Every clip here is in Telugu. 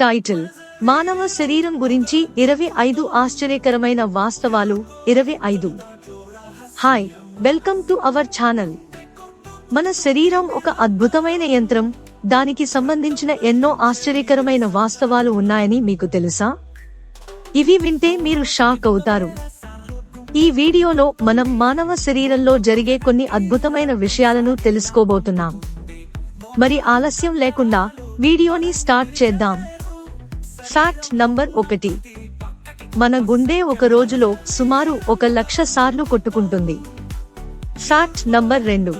టైటిల్ మానవ శరీరం గురించి ఇరవై ఐదు ఆశ్చర్యకరమైన వాస్తవాలు ఇరవై ఐదు. Hi welcome to our channel మన శరీరం ఒక అద్భుతమైన యంత్రం దానికి సంబంధించిన ఎన్నో ఆశ్చర్యకరమైన వాస్తవాలు ఉన్నాయని మీకు తెలుసా? ఇవి వింటే మీరు షాక్ అవుతారు. ఈ వీడియోలో మనం మానవ శరీరంలో జరిగే కొన్ని అద్భుతమైన విషయాలను తెలుసుకోబోతున్నాం. మరి ఆలస్యం లేకుండా వీడియోని స్టార్ట్ చేద్దాం. ఫ్యాక్ట్ నంబర్ ఒకటి. మన గుండె ఒక రోజులో సుమారు ఒక లక్ష సార్లు కొట్టుకుంటుంది. ఫ్యాక్ట్ నంబర్ రెండు.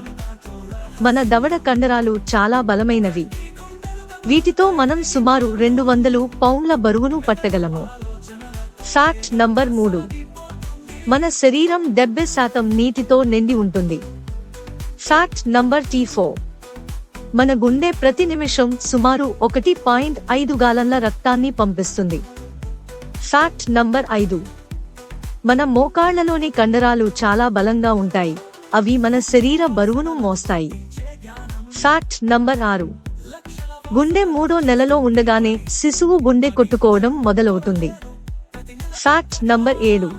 మన దవడ కండరాలు చాలా బలమైనవి. వీటితో మనం సుమారు రెండు వందలు పౌండ్ల బరువును పట్టగలము. ఫ్యాక్ట్ నంబర్ మూడు. మన శరీరం డెబ్బై శాతం నీటితో నిండి ఉంటుంది. ఫ్యాక్ట్ నంబర్ టీ ఫోర్ మన గుండె ప్రతి నిమిషం సుమారు ఒకటి పాయింట్ ఐదు గాలన్ల రక్తాన్ని పంపిస్తుంది. ఫ్యాక్ట్ నంబర్ ఐదు. మన మోకాళ్ళలోని కండరాలు చాలా బలంగా ఉంటాయి. అవి మన శరీర బరువును మోస్తాయి. ఫ్యాక్ట్ నంబర్ ఆరు. గుండె మూడో నెలలో ఉండగానే శిశువు గుండె కొట్టుకోవడం మొదలవుతుంది. ఫ్యాక్ట్ నంబర్ ఏడు.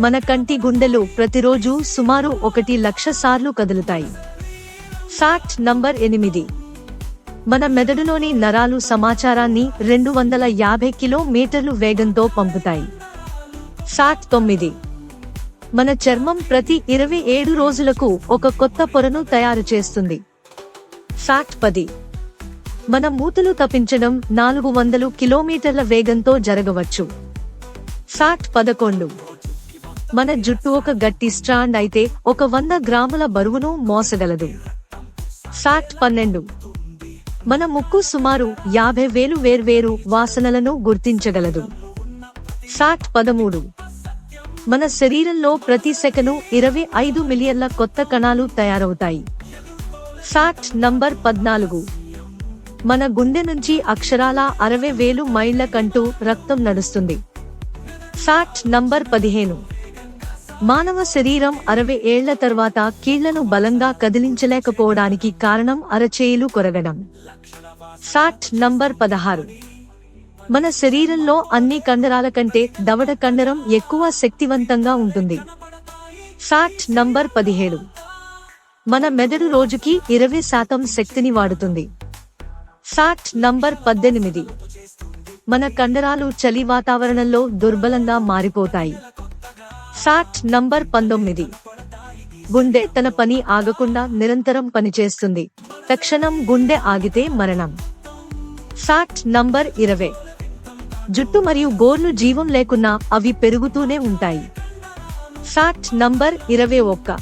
మన కంటి గుండెలు ప్రతిరోజు సుమారు ఒకటి లక్ష సార్లు కదులుతాయి. ఫ్యాక్ట్ నంబర్ ఎనిమిది. మన మెదడులోని నరాలు సమాచారాన్ని రెండు వందల యాభై కిలోమీటర్లు వేగంతో పంపుతాయి. ఫ్యాక్ట్ తొమ్మిది. మన చర్మం ప్రతి ఇరవై ఏడు రోజులకు ఒక కొత్త పొరను తయారు చేస్తుంది. ఫ్యాక్ట్ పది. మన మూతులు తప్పించడం నాలుగు వందలు కిలోమీటర్ల వేగంతో జరగవచ్చు. ఫ్యాక్ట్ పదకొండు. మన జుట్టు ఒక గట్టి స్ట్రాండ్ అయితే ఒక వంద గ్రాముల బరువును మోసగలదు. ఫ్యాక్ట్ పన్నెండు. మన ముక్కు సుమారు యాభై వేలు వేర్వేరు వాసనలను గుర్తించగలదు. ఫ్యాక్ట్ పదమూడు. మన శరీరంలో ప్రతి సెకను ఇరవై ఐదు మిలియన్ల కొత్త కణాలు తయారవుతాయి. ఫ్యాక్ట్ నంబర్ పద్నాలుగు. మన గుండె నుంచి అక్షరాల అరవై వేలు మైళ్ళ కంటూ రక్తం నడుస్తుంది. ఫ్యాక్ట్ నంబర్ పదిహేను. మానవ శరీరం అరవై ఏళ్ళ తర్వాత కీళ్ళను బలంగా కదిలించలేకపోవడానికి కారణం అరచేయులు కొరగడం. ఫ్యాక్ట్ నంబర్ పదహారు. మన శరీరంలో అన్ని కండరాల కంటే దవడ కండరం ఎక్కువ శక్తివంతంగా ఉంటుంది. ఫ్యాక్ట్ నంబర్ పదిహేడు. మన మెదడు రోజుకి ఇరవై శాతం శక్తిని వాడుతుంది. ఫ్యాక్ట్ నంబర్ పద్దెనిమిది. మన కండరాలు చలి వాతావరణంలో దుర్బలంగా మారిపోతాయి. ఫ్యాక్ట్ నంబర్ పంతొమ్మిది. గుండె తన పని ఆగకుండా నిరంతరం పనిచేస్తుంది. తక్షణం గుండె ఆగితే మరణం. ఫ్యాక్ట్ నంబర్ ఇరవై. జుట్టు మరియు గోర్లు జీవం లేకున్నా అవి పెరుగుతూనే ఉంటాయి. ఫ్యాక్ట్ నంబర్ ఇరవై ఒక్క.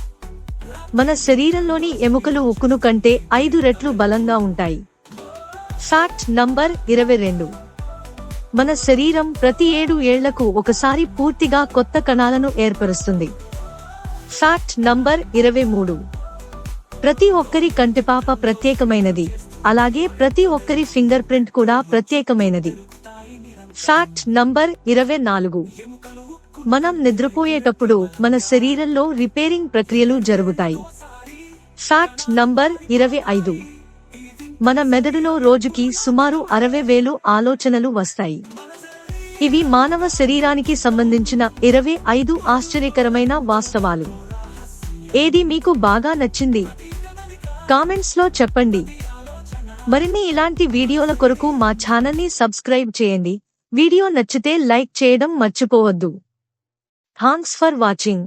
మన శరీరంలోని ఎముకలు ఉక్కును కంటే ఐదు రెట్లు బలంగా ఉంటాయి. ఫ్యాక్ట్ నంబర్ ఇరవై రెండు. మన శరీరం ప్రతి ఏడు ఏళ్ళకు ఒకసారి పూర్తిగా కొత్త కణాలను ఏర్పరుస్తుంది. ఫ్యాక్ట్ నంబర్ ఇరవై మూడు. ప్రతి ఒక్కరి కంటిపాప ప్రత్యేకమైనది. అలాగే ప్రతి ఒక్కరి ఫింగర్ ప్రింట్ కూడా ప్రత్యేకమైనది. ఫ్యాక్ట్ నంబర్ ఇరవై నాలుగు. మనం నిద్రపోయేటప్పుడు మన శరీరంలో రిపేరింగ్ ప్రక్రియలు జరుగుతాయి. ఫ్యాక్ట్ నంబర్ ఇరవై ఐదు. మన మెదడులో రోజుకి సుమారు అరవై వేలు ఆలోచనలు వస్తాయి. ఇవి మానవ శరీరానికి సంబంధించిన ఇరవై ఐదు ఆశ్చర్యకరమైన వాస్తవాలు. ఏది మీకు బాగా నచ్చింది? కామెంట్స్లో చెప్పండి. మరిన్ని ఇలాంటి వీడియోల కొరకు మా ఛానల్ని సబ్స్క్రైబ్ చేయండి. వీడియో నచ్చితే లైక్ చేయడం మర్చిపోవద్దు. Thanks for watching.